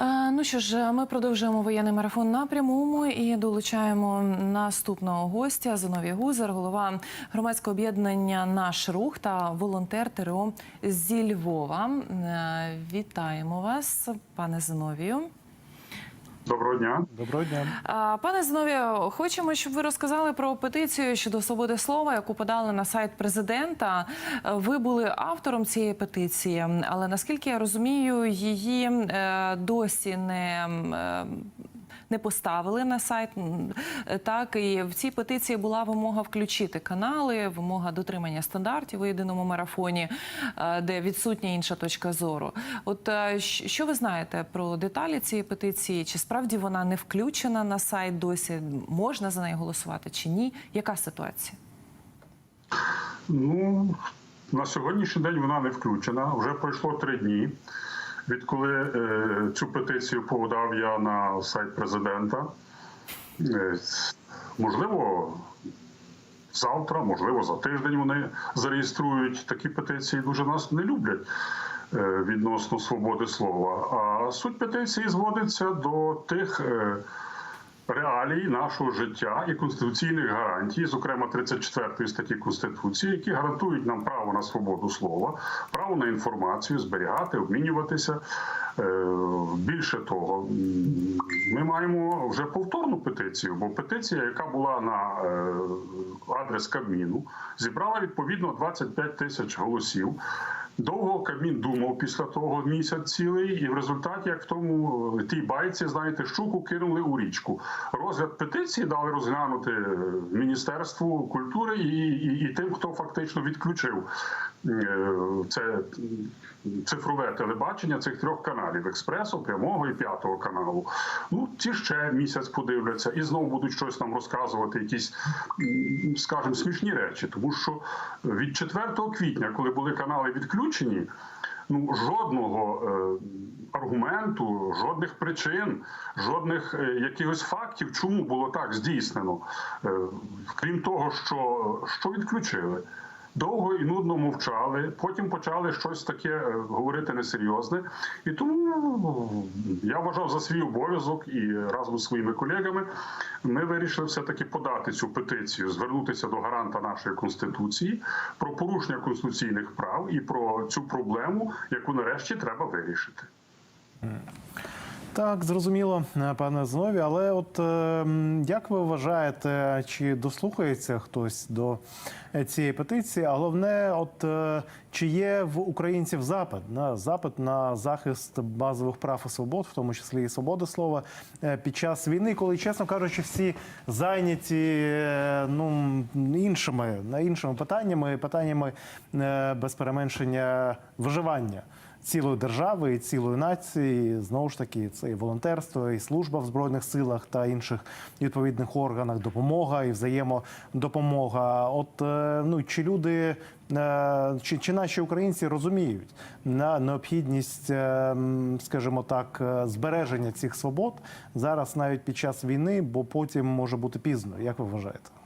Е, Ну що ж, ми продовжуємо воєнний марафон на прямому і долучаємо наступного гостя Зиновій Гузар, голова громадського об'єднання Наш рух та волонтер ТРО зі Львова. Е, Вітаємо вас, пане Зиновію. Доброго дня. Доброго дня. Пане Зиновію, хочемо, щоб ви розказали про петицію щодо свободи слова, яку подали на сайт президента. Ви були автором цієї петиції, але наскільки я розумію, її е, досі не. е, Не поставили на сайт так і в цій петиції була вимога включити канали, вимога дотримання стандартів у єдиному марафоні, е, де відсутня інша точка зору. От що ви знаєте про деталі цієї петиції? Чи справді вона не включена на сайт досі? Можна за неї голосувати чи ні? Яка ситуація? Ну на сьогоднішній день вона не включена. Вже пройшло три дні. Відколи е, цю петицію подав я на сайт президента. Е, можливо, завтра, можливо, за тиждень вони зареєструють такі петиції. Дуже нас не люблять відносно свободи слова. А суть петиції зводиться до тих. Е, реалій нашого життя і конституційних гарантій, зокрема 34 статті Конституції, які гарантують нам право на свободу слова, право на інформацію, зберігати, обмінюватися. Е, Більше того, ми маємо вже повторну петицію, бо петиція, яка була на е, адрес Кабміну, зібрала відповідно 25 тисяч голосів. Довго Кабмін думав після того місяць цілий, і в результаті, як в тому е, тій байці, знаєте, щуку кинули у річку. Розгляд петиції дали розглянути е, Міністерству культури і, і, і тим, хто фактично відключив е, це цифрове телебачення цих трьох каналів: експресу, прямого і п'ятого каналу. Ну ті ще місяць подивляться і знову будуть щось нам розказувати, якісь, скажімо, смішні речі, тому що від 4 квітня, коли були канали відключені. Ну, жодного е, аргументу, жодних причин, жодних е, якихось фактів, чому було так здійснено, е, крім того, що, що відключили. Довго і нудно мовчали, потім почали щось таке е, говорити несерйозне. І тому ну, я вважав за свій обов'язок і разом з своїми колегами ми вирішили все-таки подати цю петицію, звернутися до гаранта нашої конституції про порушення конституційних прав і про цю проблему, яку нарешті треба вирішити. Так, зрозуміло, е, пане Знові. Але от е, як ви вважаєте, чи дослухається хтось до е, цієї петиції? А головне, от чи є в українців запит на запит на захист базових прав і свобод, в тому числі і свободи слова, під час війни, коли, чесно кажучи, всі зайняті ну іншими іншими питаннями, питаннями без переменшення виживання цілої держави і цілої нації. Знову ж таки, це і волонтерство, і служба в збройних силах та інших відповідних органах, допомога і взаємодопомога. От е, ну чи люди е, чи, чи наші українці розуміють на необхідність, е, скажімо так, збереження цих свобод зараз навіть під час війни, бо потім може бути пізно. Як ви вважаєте?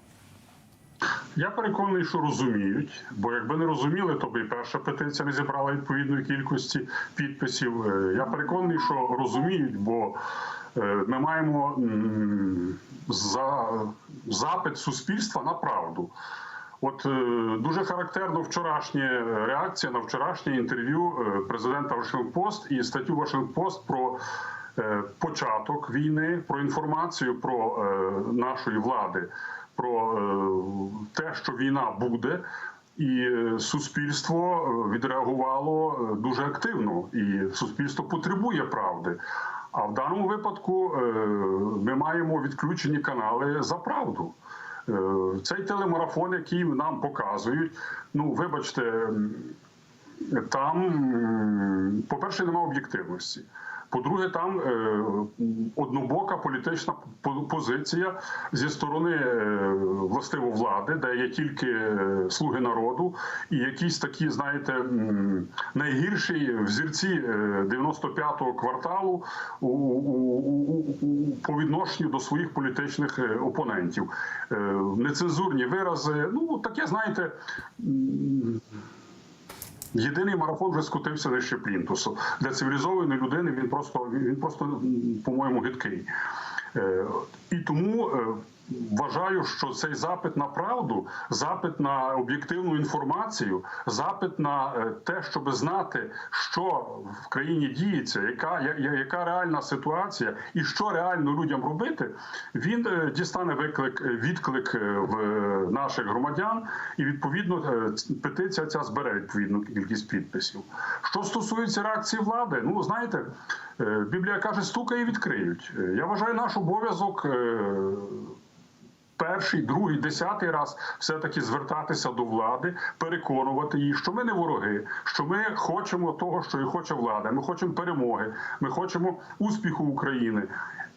Я переконаний, що розуміють, бо якби не розуміли, то би перша петиція не зібрала відповідної кількості підписів. Е, Я переконаний, що розуміють, бо е, ми маємо за запит суспільства на правду. От е, дуже характерно вчорашня реакція на вчорашнє інтерв'ю президента Вашингтон-Пост і статтю Вашингтон-Пост про початок війни, про інформацію про нашої влади, про е, те, що війна буде. І е, суспільство е, відреагувало дуже активно, і суспільство потребує правди. А в даному випадку ми маємо відключені канали за правду. Цей телемарафон, який нам показують, ну вибачте, там, по-перше, немає об'єктивності. По-друге, там е, однобока політична позиція зі сторони е, властиво влади, де є тільки е, слуги народу, і якісь такі, знаєте, найгірші взірці е, 95-го кварталу по відношенню до своїх політичних опонентів. Нецензурні вирази, ну таке, знаєте. Єдиний марафон вже скотився нижче плінтусу. Для цивілізованої людини він просто він просто, по-моєму, гидкий. Е, І тому е, вважаю, що цей запит на правду, запит на об'єктивну інформацію, запит на е, те, щоб знати, що в країні діється, яка, я- яка реальна ситуація і що реально людям робити, він е, дістане виклик, е, відклик в наших громадян, і відповідно петиція ця збере відповідну кількість підписів. Що стосується реакції влади, ну знаєте, Біблія каже, стукає і відкриють. Я вважаю наш обов'язок. Перший, другий, десятий раз все-таки звертатися до влади, переконувати її, що ми не вороги, що ми хочемо того, що і хоче влада. Ми хочемо перемоги, ми хочемо успіху України.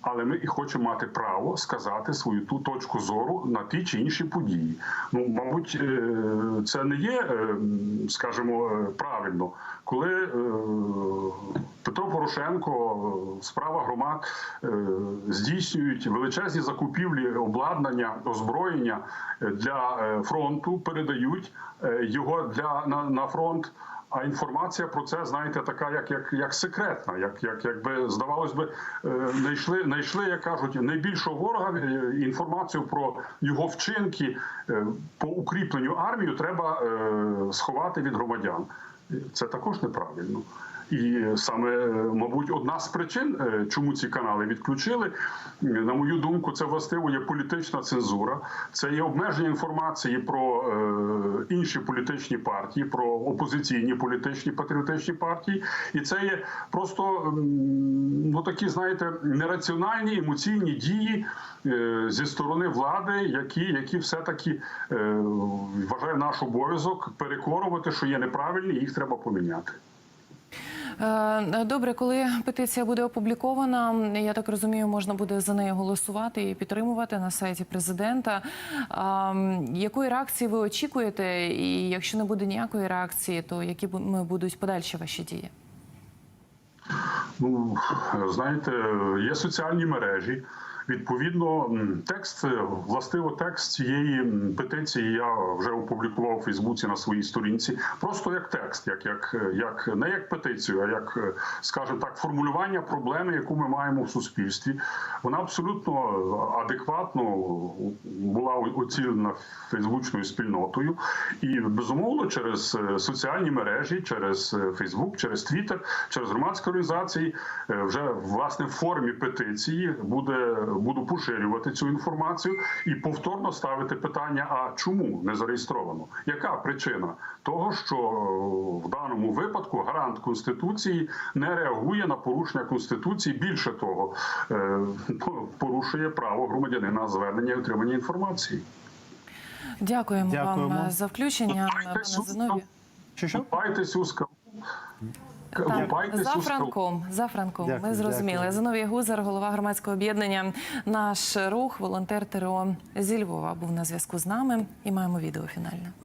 Але ми і хочемо мати право сказати свою ту точку зору на ті чи інші події. Ну, мабуть, е, це не є, е, скажімо, е, правильно, коли е, Петро Порошенко, е, справа громад е, здійснюють величезні закупівлі обладнання, озброєння для фронту, передають його для на, на фронт. А інформація про це, знаєте, така, як як, як секретна, як як якби здавалось би, знайшли, знайшли, як кажуть, найбільшого ворога інформацію про його вчинки по укріпленню армію треба сховати від громадян. Це також неправильно. І саме, мабуть, одна з причин, е, чому ці канали відключили, на мою думку, це властиво є політична цензура, це є обмеження інформації про е, інші політичні партії, про опозиційні політичні патріотичні партії, і це є просто ну такі, знаєте, нераціональні емоційні дії е, зі сторони влади, які, які все таки вважає наш обов'язок переконувати, що є неправильні, і їх треба поміняти. Е, Добре, коли петиція буде опублікована, я так розумію, можна буде за неї голосувати і підтримувати на сайті президента. Якої реакції ви очікуєте? І якщо не буде ніякої реакції, то які будуть подальші ваші дії? Ну знаєте, є соціальні мережі. Відповідно, текст властиво текст цієї петиції я вже опублікував у Фейсбуці на своїй сторінці. Просто як текст, як як, як не як петицію, а як, е, скажімо так, формулювання проблеми, яку ми маємо в суспільстві. Вона абсолютно адекватно була оцінена фейсбучною спільнотою, і безумовно через е, соціальні мережі, через е, Фейсбук, через Твіттер, через громадські організації е, вже власне в формі петиції буде буду поширювати цю інформацію і повторно ставити питання: а чому не зареєстровано? Яка причина того, що е, в даному випадку гарант конституції не реагує на порушення конституції? Більше того, е, порушує право громадянина звернення і отримання інформації. Дякуємо, Дякуємо. вам е, за включення, пане. Що що? Купайтесь у скалу. Купайтесь за. Франком, за Франком, ми зрозуміли. дякую. Зиновій Гузар, голова громадського об'єднання Наш рух, волонтер ТРО зі Львова, був на зв'язку з нами і маємо відео фінальне.